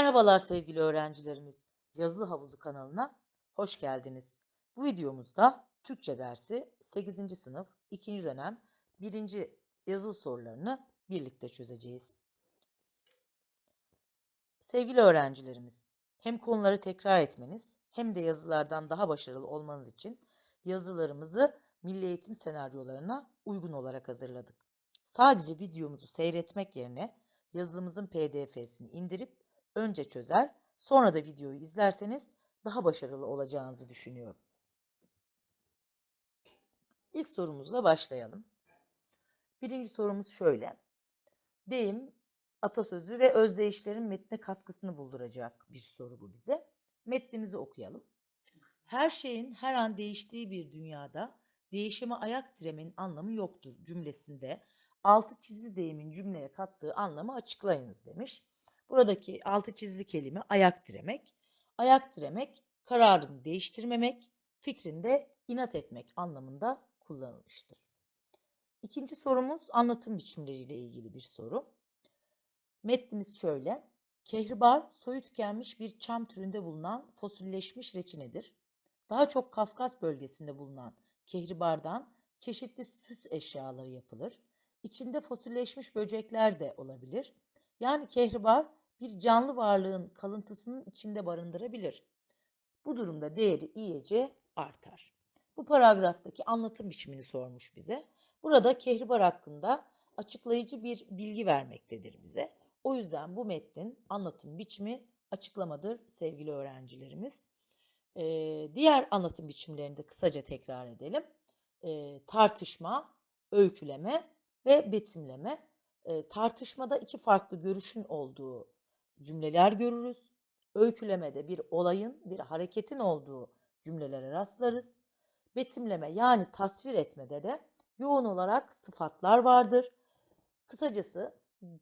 Merhabalar sevgili öğrencilerimiz. Yazılı Havuzu kanalına hoş geldiniz. Bu videomuzda Türkçe dersi 8. sınıf 2. dönem 1. yazılı sorularını birlikte çözeceğiz. Sevgili öğrencilerimiz, hem konuları tekrar etmeniz hem de yazılardan daha başarılı olmanız için yazılarımızı milli eğitim senaryolarına uygun olarak hazırladık. Sadece videomuzu seyretmek yerine yazılımızın pdf'sini indirip önce çözer, sonra da videoyu izlerseniz daha başarılı olacağınızı düşünüyorum. İlk sorumuzla başlayalım. Birinci sorumuz şöyle. Deyim, atasözü ve özdeyişlerin metne katkısını bulduracak bir soru bu bize. Metnimizi okuyalım. Her şeyin her an değiştiği bir dünyada değişime ayak diremenin anlamı yoktur cümlesinde altı çizili deyimin cümleye kattığı anlamı açıklayınız demiş. Buradaki altı çizili kelime ayak diremek. Ayak diremek kararını değiştirmemek, fikrinde inat etmek anlamında kullanılmıştır. İkinci sorumuz anlatım biçimleriyle ilgili bir soru. Metnimiz şöyle. Kehribar soyu tükenmiş bir çam türünde bulunan fosilleşmiş reçinedir. Daha çok Kafkas bölgesinde bulunan kehribardan çeşitli süs eşyaları yapılır. İçinde fosilleşmiş böcekler de olabilir. Yani kehribar bir canlı varlığın kalıntısının içinde barındırabilir. Bu durumda değeri iyece artar. Bu paragraftaki anlatım biçimini sormuş bize. Burada kehribar hakkında açıklayıcı bir bilgi vermektedir bize. O yüzden bu metnin anlatım biçimi açıklamadır sevgili öğrencilerimiz. Ee, diğer anlatım biçimlerini de kısaca tekrar edelim. Ee, tartışma, öyküleme ve betimleme. Ee, tartışmada iki farklı görüşün olduğu cümleler görürüz. Öykülemede bir olayın, bir hareketin olduğu cümlelere rastlarız. Betimleme yani tasvir etmede de yoğun olarak sıfatlar vardır. Kısacası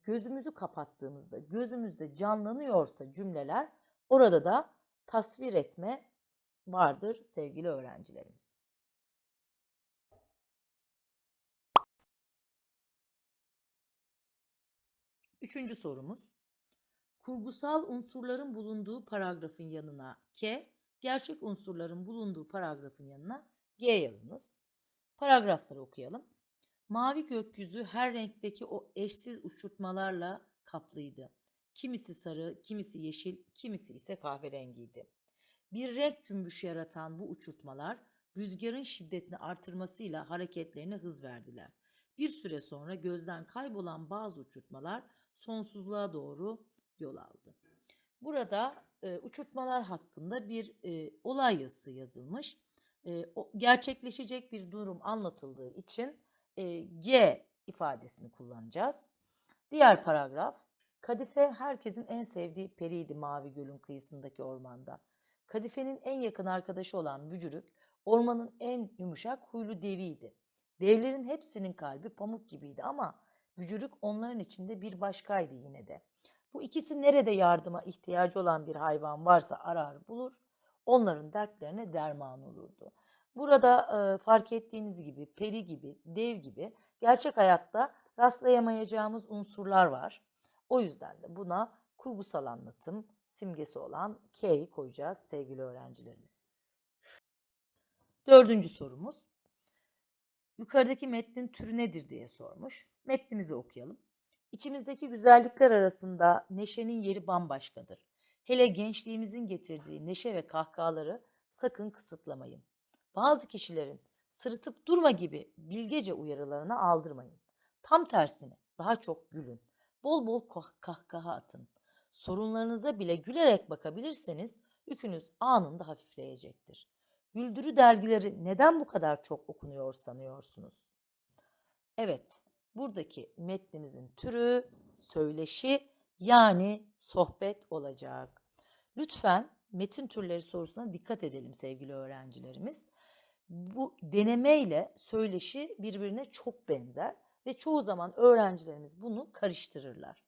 gözümüzü kapattığımızda gözümüzde canlanıyorsa cümleler orada da tasvir etme vardır sevgili öğrencilerimiz. Üçüncü sorumuz. Kurgusal unsurların bulunduğu paragrafın yanına K, gerçek unsurların bulunduğu paragrafın yanına G yazınız. Paragrafları okuyalım. Mavi gökyüzü her renkteki o eşsiz uçurtmalarla kaplıydı. Kimisi sarı, kimisi yeşil, kimisi ise kahverengiydi. Bir renk cümbüşü yaratan bu uçurtmalar rüzgarın şiddetini artırmasıyla hareketlerine hız verdiler. Bir süre sonra gözden kaybolan bazı uçurtmalar sonsuzluğa doğru yol aldı. Burada e, uçurtmalar hakkında bir e, olay yazısı yazılmış. E, o, gerçekleşecek bir durum anlatıldığı için e, G ifadesini kullanacağız. Diğer paragraf. Kadife herkesin en sevdiği periydi Mavi Göl'ün kıyısındaki ormanda. Kadife'nin en yakın arkadaşı olan Bücürük, ormanın en yumuşak huylu deviydi. Devlerin hepsinin kalbi pamuk gibiydi ama Bücürük onların içinde bir başkaydı yine de. Bu ikisi nerede yardıma ihtiyacı olan bir hayvan varsa arar bulur, onların dertlerine derman olurdu. Burada e, fark ettiğiniz gibi peri gibi, dev gibi gerçek hayatta rastlayamayacağımız unsurlar var. O yüzden de buna kurgusal anlatım simgesi olan K'yi koyacağız sevgili öğrencilerimiz. Dördüncü sorumuz. Yukarıdaki metnin türü nedir diye sormuş. Metnimizi okuyalım. İçimizdeki güzellikler arasında neşenin yeri bambaşkadır. Hele gençliğimizin getirdiği neşe ve kahkahaları sakın kısıtlamayın. Bazı kişilerin sırıtıp durma gibi bilgece uyarılarına aldırmayın. Tam tersine daha çok gülün. Bol bol kahkaha atın. Sorunlarınıza bile gülerek bakabilirseniz yükünüz anında hafifleyecektir. Güldürü dergileri neden bu kadar çok okunuyor sanıyorsunuz? Evet, buradaki metnimizin türü söyleşi yani sohbet olacak. Lütfen metin türleri sorusuna dikkat edelim sevgili öğrencilerimiz. Bu deneme ile söyleşi birbirine çok benzer ve çoğu zaman öğrencilerimiz bunu karıştırırlar.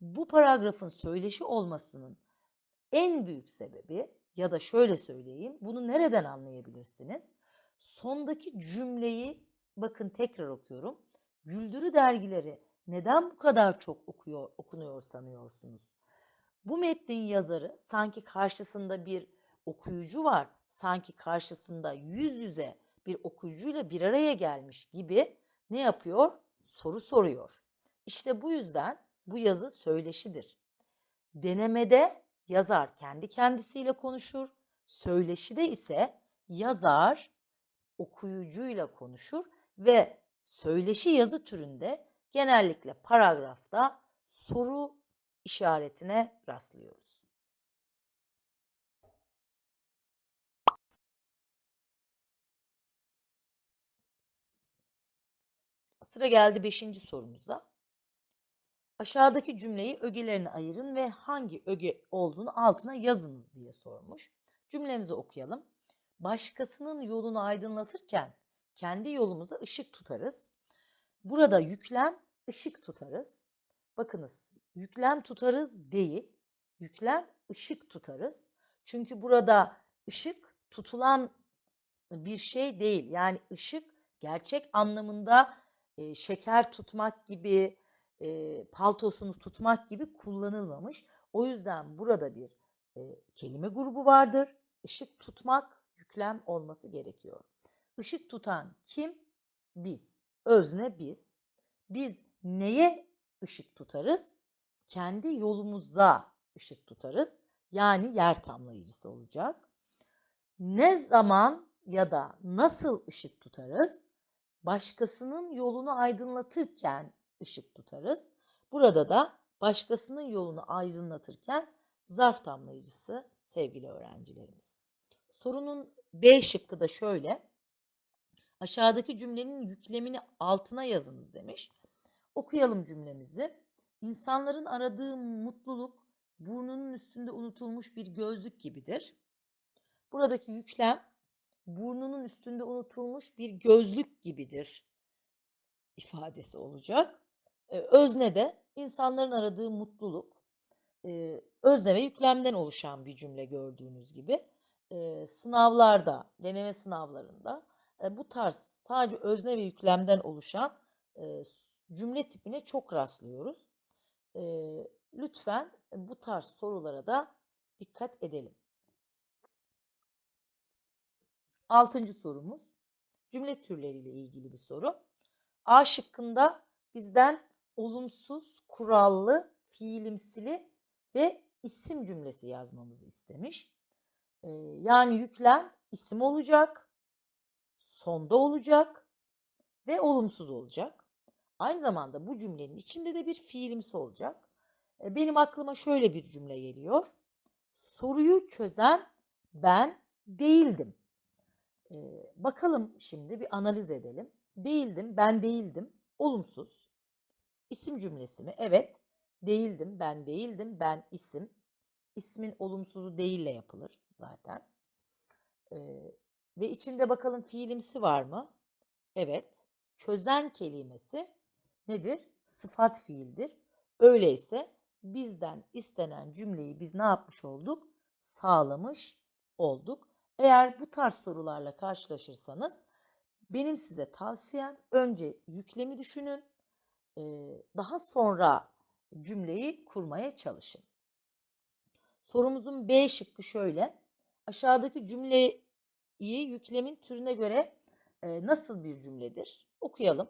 Bu paragrafın söyleşi olmasının en büyük sebebi ya da şöyle söyleyeyim bunu nereden anlayabilirsiniz? Sondaki cümleyi bakın tekrar okuyorum. Güldürü dergileri neden bu kadar çok okuyor, okunuyor sanıyorsunuz? Bu metnin yazarı sanki karşısında bir okuyucu var, sanki karşısında yüz yüze bir okuyucuyla bir araya gelmiş gibi ne yapıyor? Soru soruyor. İşte bu yüzden bu yazı söyleşidir. Denemede yazar kendi kendisiyle konuşur, söyleşide ise yazar okuyucuyla konuşur ve söyleşi yazı türünde genellikle paragrafta soru işaretine rastlıyoruz. Sıra geldi beşinci sorumuza. Aşağıdaki cümleyi ögelerine ayırın ve hangi öge olduğunu altına yazınız diye sormuş. Cümlemizi okuyalım. Başkasının yolunu aydınlatırken kendi yolumuza ışık tutarız. Burada yüklem ışık tutarız. Bakınız yüklem tutarız değil, yüklem ışık tutarız. Çünkü burada ışık tutulan bir şey değil. Yani ışık gerçek anlamında e, şeker tutmak gibi, e, paltosunu tutmak gibi kullanılmamış. O yüzden burada bir e, kelime grubu vardır. Işık tutmak yüklem olması gerekiyor. Işık tutan kim? Biz. Özne biz. Biz neye ışık tutarız? Kendi yolumuza ışık tutarız. Yani yer tamlayıcısı olacak. Ne zaman ya da nasıl ışık tutarız? Başkasının yolunu aydınlatırken ışık tutarız. Burada da başkasının yolunu aydınlatırken zarf tamlayıcısı sevgili öğrencilerimiz. Sorunun B şıkkı da şöyle. Aşağıdaki cümlenin yüklemini altına yazınız demiş. Okuyalım cümlemizi. İnsanların aradığı mutluluk burnunun üstünde unutulmuş bir gözlük gibidir. Buradaki yüklem burnunun üstünde unutulmuş bir gözlük gibidir ifadesi olacak. Ee, özne de insanların aradığı mutluluk. Ee, özne ve yüklemden oluşan bir cümle gördüğünüz gibi. Ee, sınavlarda, deneme sınavlarında bu tarz sadece özne ve yüklemden oluşan cümle tipine çok rastlıyoruz. Lütfen bu tarz sorulara da dikkat edelim. Altıncı sorumuz cümle türleriyle ilgili bir soru. A şıkkında bizden olumsuz, kurallı, fiilimsili ve isim cümlesi yazmamızı istemiş. Yani yüklem isim olacak, sonda olacak ve olumsuz olacak. Aynı zamanda bu cümlenin içinde de bir fiilimsi olacak. Ee, benim aklıma şöyle bir cümle geliyor. Soruyu çözen ben değildim. Ee, bakalım şimdi bir analiz edelim. Değildim, ben değildim. Olumsuz. İsim cümlesi mi? Evet. Değildim, ben değildim, ben isim. İsmin olumsuzu değille yapılır zaten. Ee, ve içinde bakalım fiilimsi var mı? Evet. Çözen kelimesi nedir? Sıfat fiildir. Öyleyse bizden istenen cümleyi biz ne yapmış olduk? Sağlamış olduk. Eğer bu tarz sorularla karşılaşırsanız benim size tavsiyem önce yüklemi düşünün. Daha sonra cümleyi kurmaya çalışın. Sorumuzun B şıkkı şöyle. Aşağıdaki cümleyi yüklemin türüne göre nasıl bir cümledir? Okuyalım.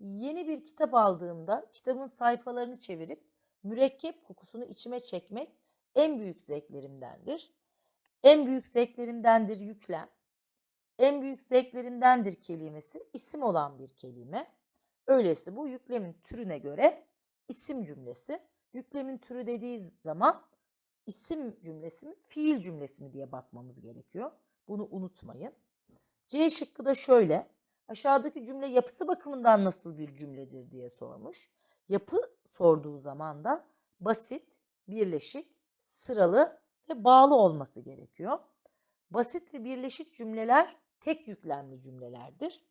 Yeni bir kitap aldığımda kitabın sayfalarını çevirip mürekkep kokusunu içime çekmek en büyük zevklerimdendir. En büyük zevklerimdendir yüklem. En büyük zevklerimdendir kelimesi isim olan bir kelime. Öyleyse bu yüklemin türüne göre isim cümlesi. Yüklemin türü dediği zaman isim cümlesi mi, fiil cümlesi mi diye bakmamız gerekiyor. Bunu unutmayın. C şıkkı da şöyle. Aşağıdaki cümle yapısı bakımından nasıl bir cümledir diye sormuş. Yapı sorduğu zaman da basit, birleşik, sıralı ve bağlı olması gerekiyor. Basit ve birleşik cümleler tek yüklemli cümlelerdir.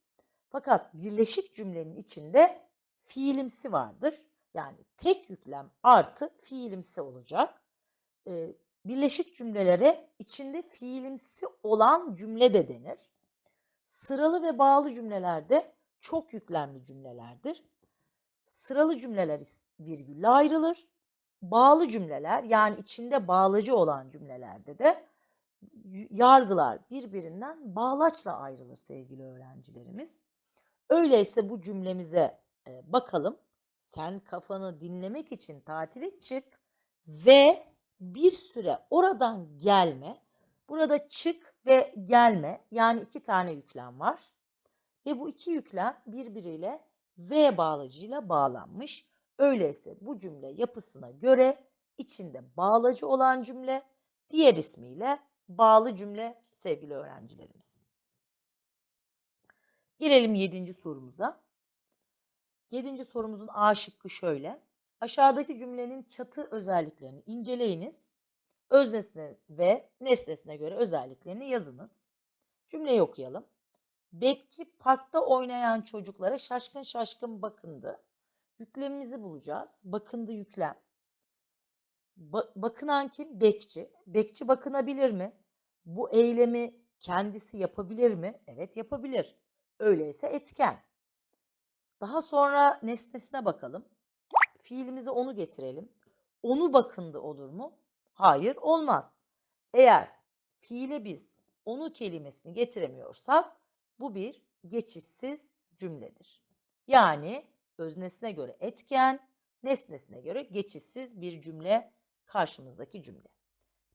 Fakat birleşik cümlenin içinde fiilimsi vardır. Yani tek yüklem artı fiilimsi olacak. Ee, birleşik cümlelere içinde fiilimsi olan cümle de denir. Sıralı ve bağlı cümlelerde çok yüklemli cümlelerdir. Sıralı cümleler virgülle ayrılır. Bağlı cümleler yani içinde bağlacı olan cümlelerde de yargılar birbirinden bağlaçla ayrılır sevgili öğrencilerimiz. Öyleyse bu cümlemize e, bakalım. Sen kafanı dinlemek için tatile çık ve bir süre oradan gelme. Burada çık ve gelme yani iki tane yüklem var. Ve bu iki yüklem birbiriyle V bağlacıyla bağlanmış. Öyleyse bu cümle yapısına göre içinde bağlacı olan cümle diğer ismiyle bağlı cümle sevgili öğrencilerimiz. Gelelim yedinci sorumuza. Yedinci sorumuzun A şıkkı şöyle. Aşağıdaki cümlenin çatı özelliklerini inceleyiniz. Öznesine ve nesnesine göre özelliklerini yazınız. Cümleyi okuyalım. Bekçi parkta oynayan çocuklara şaşkın şaşkın bakındı. Yüklemimizi bulacağız. Bakındı yüklem. Ba- bakınan kim? Bekçi. Bekçi bakınabilir mi? Bu eylemi kendisi yapabilir mi? Evet yapabilir. Öyleyse etken. Daha sonra nesnesine bakalım. Fiilimize onu getirelim. Onu bakındı olur mu? Hayır olmaz. Eğer fiile biz onu kelimesini getiremiyorsak bu bir geçişsiz cümledir. Yani öznesine göre etken, nesnesine göre geçişsiz bir cümle karşımızdaki cümle.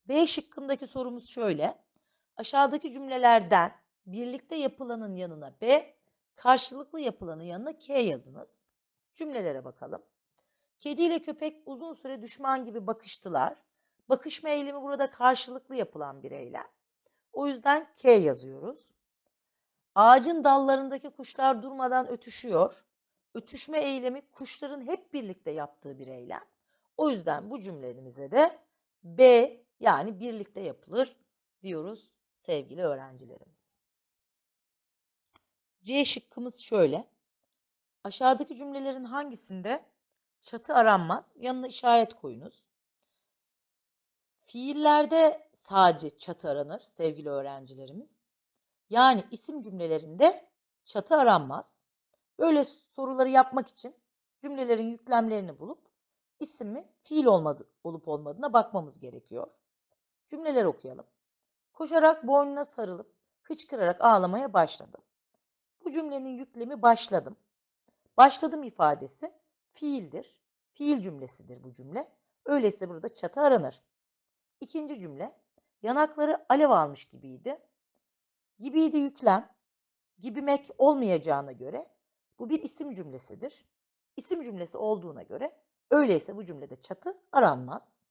B şıkkındaki sorumuz şöyle. Aşağıdaki cümlelerden birlikte yapılanın yanına B, karşılıklı yapılanın yanına K yazınız. Cümlelere bakalım. Kedi ile köpek uzun süre düşman gibi bakıştılar. Bakışma eylemi burada karşılıklı yapılan bir eylem. O yüzden K yazıyoruz. Ağacın dallarındaki kuşlar durmadan ötüşüyor. Ötüşme eylemi kuşların hep birlikte yaptığı bir eylem. O yüzden bu cümlemize de B yani birlikte yapılır diyoruz sevgili öğrencilerimiz. C şıkkımız şöyle. Aşağıdaki cümlelerin hangisinde çatı aranmaz? Yanına işaret koyunuz. Fiillerde sadece çatı aranır sevgili öğrencilerimiz. Yani isim cümlelerinde çatı aranmaz. Böyle soruları yapmak için cümlelerin yüklemlerini bulup ismi fiil olmadı, olup olmadığına bakmamız gerekiyor. Cümleler okuyalım. Koşarak boynuna sarılıp hıçkırarak ağlamaya başladı. Bu cümlenin yüklemi başladım. Başladım ifadesi fiildir. Fiil cümlesidir bu cümle. Öyleyse burada çatı aranır. İkinci cümle yanakları alev almış gibiydi. Gibiydi yüklem. Gibimek olmayacağına göre bu bir isim cümlesidir. İsim cümlesi olduğuna göre öyleyse bu cümlede çatı aranmaz.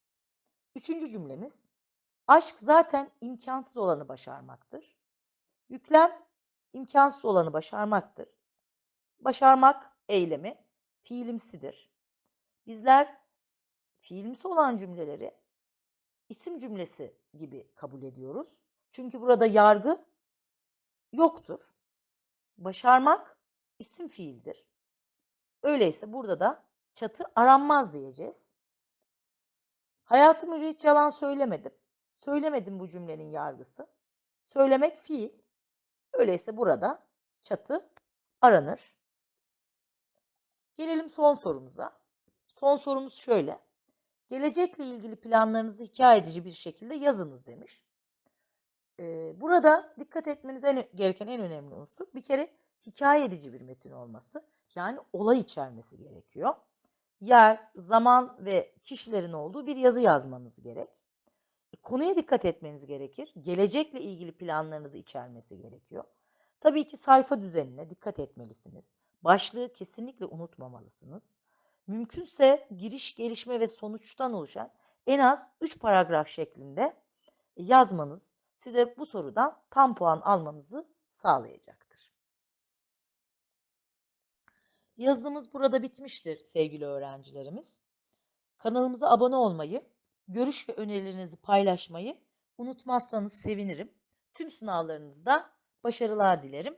Üçüncü cümlemiz aşk zaten imkansız olanı başarmaktır. Yüklem imkansız olanı başarmaktır. Başarmak eylemi fiilimsidir. Bizler fiilimsi olan cümleleri isim cümlesi gibi kabul ediyoruz. Çünkü burada yargı yoktur. Başarmak isim fiildir. Öyleyse burada da çatı aranmaz diyeceğiz. Hayatım önce hiç yalan söylemedim. Söylemedim bu cümlenin yargısı. Söylemek fiil. Öyleyse burada çatı aranır. Gelelim son sorumuza. Son sorumuz şöyle. Gelecekle ilgili planlarınızı hikaye edici bir şekilde yazınız demiş. Ee, burada dikkat etmeniz en, gereken en önemli unsur bir kere hikaye edici bir metin olması. Yani olay içermesi gerekiyor. Yer, zaman ve kişilerin olduğu bir yazı yazmanız gerek. E, konuya dikkat etmeniz gerekir. Gelecekle ilgili planlarınızı içermesi gerekiyor. Tabii ki sayfa düzenine dikkat etmelisiniz. Başlığı kesinlikle unutmamalısınız. Mümkünse giriş, gelişme ve sonuçtan oluşan en az 3 paragraf şeklinde yazmanız size bu sorudan tam puan almanızı sağlayacaktır. Yazımız burada bitmiştir sevgili öğrencilerimiz. Kanalımıza abone olmayı, görüş ve önerilerinizi paylaşmayı unutmazsanız sevinirim. Tüm sınavlarınızda başarılar dilerim.